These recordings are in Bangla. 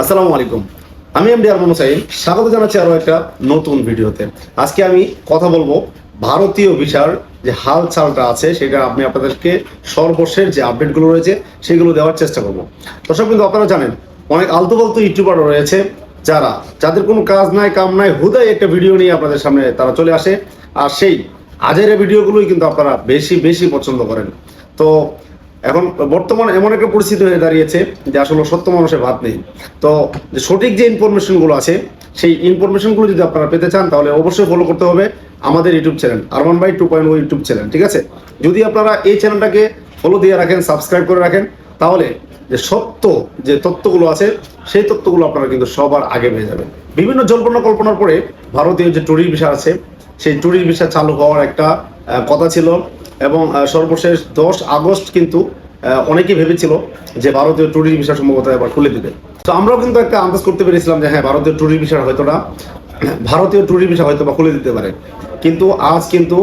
আসসালামু আলাইকুম। আমি এমডি আরমান হোসাইন। স্বাগত জানাচ্ছি আরও একটা নতুন ভিডিওতে। আজকে আমি কথা বলব ভারতীয় ভিসার যে হাল চালটা আছে, সেটা আপনি আপনাদেরকে সর্বশেষ যে আপডেটগুলো রয়েছে, সেগুলো দেওয়ার চেষ্টা করব। দর্শক কিন্তু আপনারা জানেন, অনেক আলতু ফালতু ইউটিউবার রয়েছে, যারা, যাদের কোনো কাজ নাই, কাম নাই, হুদাই একটা ভিডিও নিয়ে আপনাদের সামনে তারা চলে আসে। আর সেই আজের ভিডিওগুলোই কিন্তু আপনারা বেশি বেশি পছন্দ করেন। তো এখন বর্তমানে এমন একটা পরিস্থিতি হয়ে দাঁড়িয়েছে যে আসলে সত্য মানুষের ভাত নেই। তো যে সঠিক যে ইনফরমেশনগুলো আছে, সেই ইনফরমেশনগুলো যদি আপনারা পেতে চান, তাহলে অবশ্যই ফলো করতে হবে আমাদের YouTube channel Arman by two point YouTube channel ঠিক আছে? যদি আপনারা এই চ্যানেলটাকে ফলো দিয়ে রাখেন সাবস্ক্রাইব করে রাখেন, তাহলে যে সত্য যে তথ্যগুলো আছে, সেই তথ্যগুলো আপনারা কিন্তু সবার আগে পেয়ে যাবেন। বিভিন্ন জল্পনা কল্পনার পরে ভারতীয় যে ট্যুরিস্ট ভিসা আছে, সেই ট্যুরিস্ট ভিসা চালু হওয়ার একটা কথা ছিল। এবং সর্বশেষ দশ আগস্ট কিন্তু আহ, অনেকেই ভেবেছিল যে ভারতীয় ট্যুরিস্ট ভিসা সম্ভবত এবার খুলে দিবে। তো আমরাও কিন্তু একটা আন্দাজ করতে পেরেছিলাম যে হ্যাঁ ভারতীয় ট্যুরিস্ট ভিসা হয়তো না ভারতীয় ট্যুরিস্ট ভিসা হয়তো বা খুলে দিতে পারে। কিন্তু আজ কিন্তু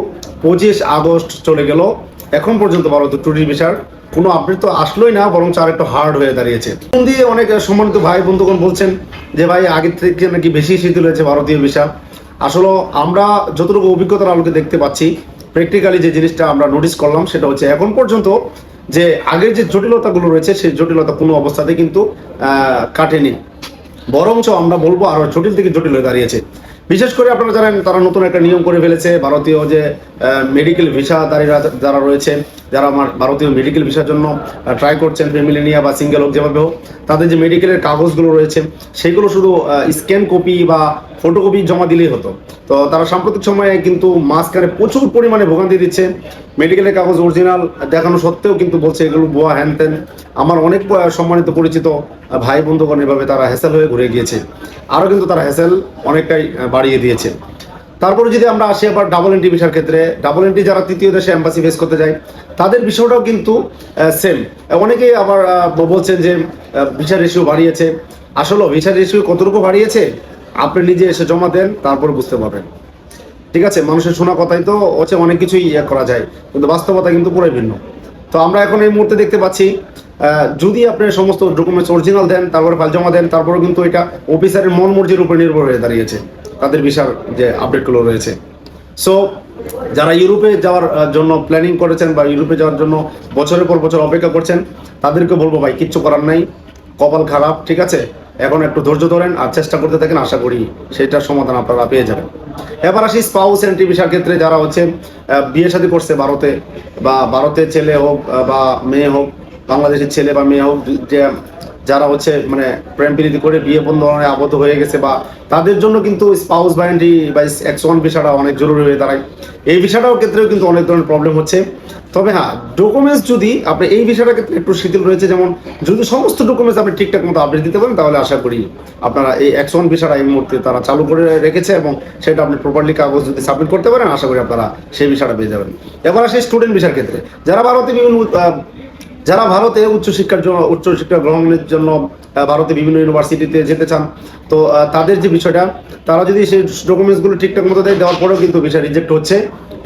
পঁচিশ আগস্ট চলে গেল এখন পর্যন্ত ভারতীয় ট্যুরিস্ট ভিসার কোনো আপডেট তো আসলোই না বরং চার একটু হার্ড হয়ে দাঁড়িয়েছে। দিয়ে অনেক সম্মানিত ভাই বন্ধুগণ বলছেন যে ভাই আগের থেকে নাকি বেশি শিথিল হয়েছে ভারতীয় ভিসা। আসলে আমরা যতটুকু অভিজ্ঞতার আলোকে দেখতে পাচ্ছি প্র্যাকটিক্যালি যে জিনিসটা আমরা নোটিস করলাম সেটা হচ্ছে এখন পর্যন্ত যে আগের যে জটিলতাগুলো রয়েছে সেই জটিলতা কোনো অবস্থাতে কিন্তু কাটেনি। বরঞ্চ আমরা বলব আরও জটিল থেকে জটিল হয়ে দাঁড়িয়েছে। বিশেষ করে আপনারা জানেন তারা নতুন একটা নিয়ম করে ফেলেছে, ভারতীয় যে মেডিকেল ভিসা দাঁড়িয়ে যারা রয়েছে যারা আমার ভারতীয় মেডিকেল ভিসার জন্য ট্রাই করছেন ফ্যামিলি নিয়ে বা সিঙ্গেল হোক যেভাবে হোক, তাদের যে মেডিকেলের কাগজগুলো রয়েছে, সেগুলো শুধু স্ক্যান কপি বা ফটোকপি জমা দিলেই হতো। তো তারা সাম্প্রতিক সময়ে কিন্তু মাঝখানে প্রচুর পরিমাণে ভোগান্তি দিচ্ছে। মেডিকেলের কাগজ অরিজিনাল দেখানো সত্ত্বেও কিন্তু বলছে, এগুলো ভুয়া হ্যান ত্যান আমার অনেক সম্মানিত পরিচিত ভাই বন্ধুগণ এভাবে তারা হ্যাসেল হয়ে ঘুরে গিয়েছে। আরও কিন্তু তারা হ্যাসেল অনেকটাই বাড়িয়ে দিয়েছে। তারপরে যদি আমরা আসি আবার ডাবল এন্ট্রি ভিসার ক্ষেত্রে ডাবল এন্ট্রি যারা তৃতীয় দেশে এম্বাসি ফেস করতে যায়, তাদের বিষয়টাও কিন্তু সেম অনেকেই আবার বলছেন যে ভিসার রেশিও বাড়িয়েছে। আসলে ভিসার রেশিও কতটুকু বাড়িয়েছে? আপনি নিজে এসে জমা দেন, তারপর বুঝতে পারবেন। ঠিক আছে? মানুষের শোনা কথাই তো হচ্ছে অনেক কিছুই ইয়ে করা যায়, কিন্তু বাস্তবতা কিন্তু পুরোই ভিন্ন। তো আমরা এখন এই মুহূর্তে দেখতে পাচ্ছি যদি আপনি সমস্ত ডকুমেন্টস অরিজিনাল দেন, তারপরে ফাইল জমা দেন তারপরে কিন্তু এটা অফিসারের মন মর্জির উপর নির্ভর হয়ে দাঁড়িয়েছে। তাদের ভিসার যে আপডেটগুলো রয়েছে। সো যারা ইউরোপে যাওয়ার জন্য প্ল্যানিং করেছেন বা ইউরোপে যাওয়ার জন্য বছরের পর বছর অপেক্ষা করছেন, তাদেরকে বলব ভাই, কিচ্ছু করার নাই। কপাল খারাপ, ঠিক আছে? এখন একটু ধৈর্য ধরেন আর চেষ্টা করতে থাকেন, আশা করি সেটার সমাধান আপনারা পেয়ে যাবেন। এবার আসি স্পাউস এন্ট্রি ভিসার ক্ষেত্রে যারা হচ্ছে বিয়ে শাদী করছে ভারতে বা ভারতের ছেলে হোক বা মেয়ে হোক, বাংলাদেশের ছেলে বা মেয়ে হোক, যে যারা হচ্ছে মানে প্রেম প্রীতি করে বিয়ে বন্ধনে আবদ্ধ হয়ে গেছে বা তাদের জন্য কিন্তু স্পাউস বা এন্ট্রি বা এক্স ওয়ান ভিসাটা অনেক জরুরি হয়ে দাঁড়ায়। এই ভিসাটাও ক্ষেত্রেও কিন্তু অনেক ধরনের প্রবলেম হচ্ছে। তবে হ্যাঁ ডকুমেন্টস যদি আপনি এই বিষয়টার ক্ষেত্রে একটু শিথিল রয়েছে, যেমন যদি সমস্ত ডকুমেন্টস আপনি ঠিকঠাক মতো আপডেট দিতে পারেন, তাহলে আশা করি আপনারা এই ওয়ান ভিসাটা এই মুহূর্তে তারা চালু করে রেখেছে এবং সেটা আপনি প্রপারলি কাগজ যদি সাবমিট করতে পারেন, আশা করি আপনারা সেই ভিসাটা পেয়ে যাবেন। এবার আসে স্টুডেন্ট ভিসার ক্ষেত্রে। যারা ভারতে বিভিন্ন যারা ভারতে উচ্চশিক্ষার জন্য উচ্চশিক্ষা গ্রহণের জন্য ভারতে বিভিন্ন ইউনিভার্সিটিতে যেতে চান, তো তাদের যে বিষয়টা, তারা যদি সেই ডকুমেন্টসগুলো ঠিকঠাক মতো দেয়, দেওয়ার পরেও কিন্তু ভিসা রিজেক্ট হচ্ছে।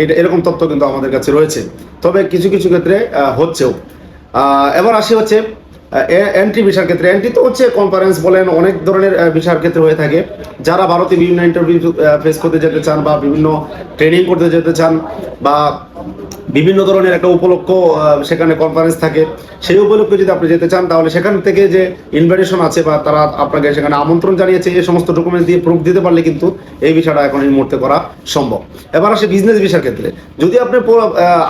এটা, এরকম তথ্য কিন্তু আমাদের কাছে রয়েছে। তবে কিছু কিছু ক্ষেত্রে হচ্ছেও। এবার আসি হচ্ছে এন্ট্রি ভিসার ক্ষেত্রে। এন্ট্রি তো হচ্ছে কনফারেন্স বলেন, অনেক ধরনের ভিসার ক্ষেত্রে হয়ে থাকে। যারা ভারতে বিভিন্ন ইন্টারভিউ ফেস করতে যেতে চান বা বিভিন্ন ট্রেনিং করতে যেতে চান বা বিভিন্ন ধরনের একটা উপলক্ষ সেখানে কনফারেন্স থাকে। সেই উপলক্ষে যদি আপনি যেতে চান, তাহলে সেখান থেকে যে ইনভাইটেশন আছে বা তারা আপনাকে সেখানে আমন্ত্রণ জানিয়েছে, এই সমস্ত ডকুমেন্টস দিয়ে প্রুফ দিতে পারলে কিন্তু এই বিষয়টা এখন এই মুহূর্তে করা সম্ভব। এবার আসে বিজনেস ভিসার ক্ষেত্রে। যদি আপনি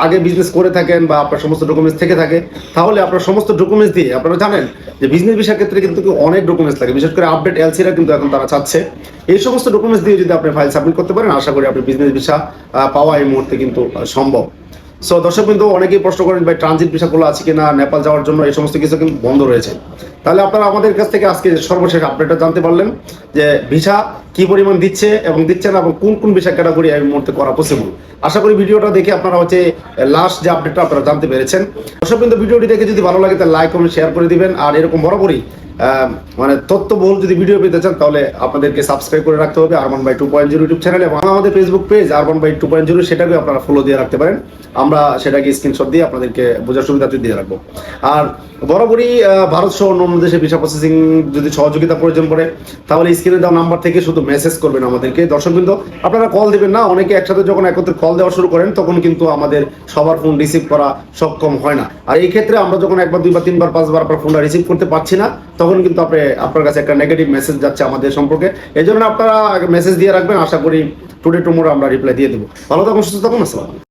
আগে বিজনেস করে থাকেন বা আপনার সমস্ত ডকুমেন্টস থেকে থাকে, তাহলে আপনার সমস্ত ডকুমেন্টস দিয়ে, আপনারা জানেন যে বিজনেস ভিসার ক্ষেত্রে কিন্তু অনেক ডকুমেন্টস লাগে। বিশেষ করে আপডেট এলসিরা কিন্তু এখন তারা চাচ্ছে। এই সমস্ত ডকুমেন্টস দিয়ে যদি আপনি ফাইল সাবমিট করতে পারেন, আশা করি আপনি বিজনেস ভিসা পাওয়া এই মুহূর্তে কিন্তু সম্ভব। সো দর্শক কিন্তু অনেকেই প্রশ্ন করেন ভাই ট্রানজিট ভিসাগুলো আছে কিনা, নেপাল যাওয়ার জন্য এই সমস্ত কিছু কিন্তু বন্ধ রয়েছে। তাহলে আপনারা আমাদের কাছ থেকে আজকে সর্বশেষ আপডেটটা জানতে পারলেন যে ভিসা কি পরিমাণ দিচ্ছে এবং দিচ্ছে না এবং কোন কোন ভিসা ক্যাটাগরি এই মুহূর্তে করা পসিবল আশা করি ভিডিওটা দেখে আপনারা হচ্ছে লাস্ট যে আপডেটটা আপনারা জানতে পেরেছেন। দর্শক কিন্তু ভিডিওটি দেখে যদি ভালো লাগে, তাহলে লাইক কমেন্ট শেয়ার করে দিবেন। আর এরকম বরাবরই মানে তথ্যবহুল যদি ভিডিও পেতে চান, তাহলে আপনাদেরকে সাবস্ক্রাইব করে রাখতে হবে Arman by two point zero YouTube channel এবং আমাদের Facebook page Arman by two point zero সেটাকে আপনারা ফলো দিয়ে রাখতে পারেন। আমরা সেটাকে স্ক্রিনশট দিয়ে আপনাদেরকে বোঝার সুবিধাতে দিয়ে রাখব। আর বরাবরই ভারত সহ অন্য দেশে ভিসা প্রসেসিং যদি সহযোগিতা প্রয়োজন পড়ে, তাহলে স্ক্রিনে দেওয়া নাম্বার থেকে শুধু মেসেজ করবেন আমাদেরকে। দর্শক কিন্তু আপনারা কল দিবেন না, অনেকে একসাথে যখন একত্রে কল দেওয়া শুরু করেন, তখন কিন্তু আমাদের সবার ফোন রিসিভ করা সক্ষম হয় না। আর এই ক্ষেত্রে আমরা যখন একবার, দুইবার, তিনবার, পাঁচবার আপনার ফোনটা রিসিভ করতে পারছি না তখন কিন্তু আপনি, আপনার কাছে একটা নেগেটিভ মেসেজ যাচ্ছে আমাদের সম্পর্কে। এই জন্য আপনারা মেসেজ দিয়ে রাখবেন। আশা করি টুডে টুমোরো আমরা রিপ্লাই দিয়ে দেবো। ভালো থাকুন, সুস্থ থাকুন, আসসালাম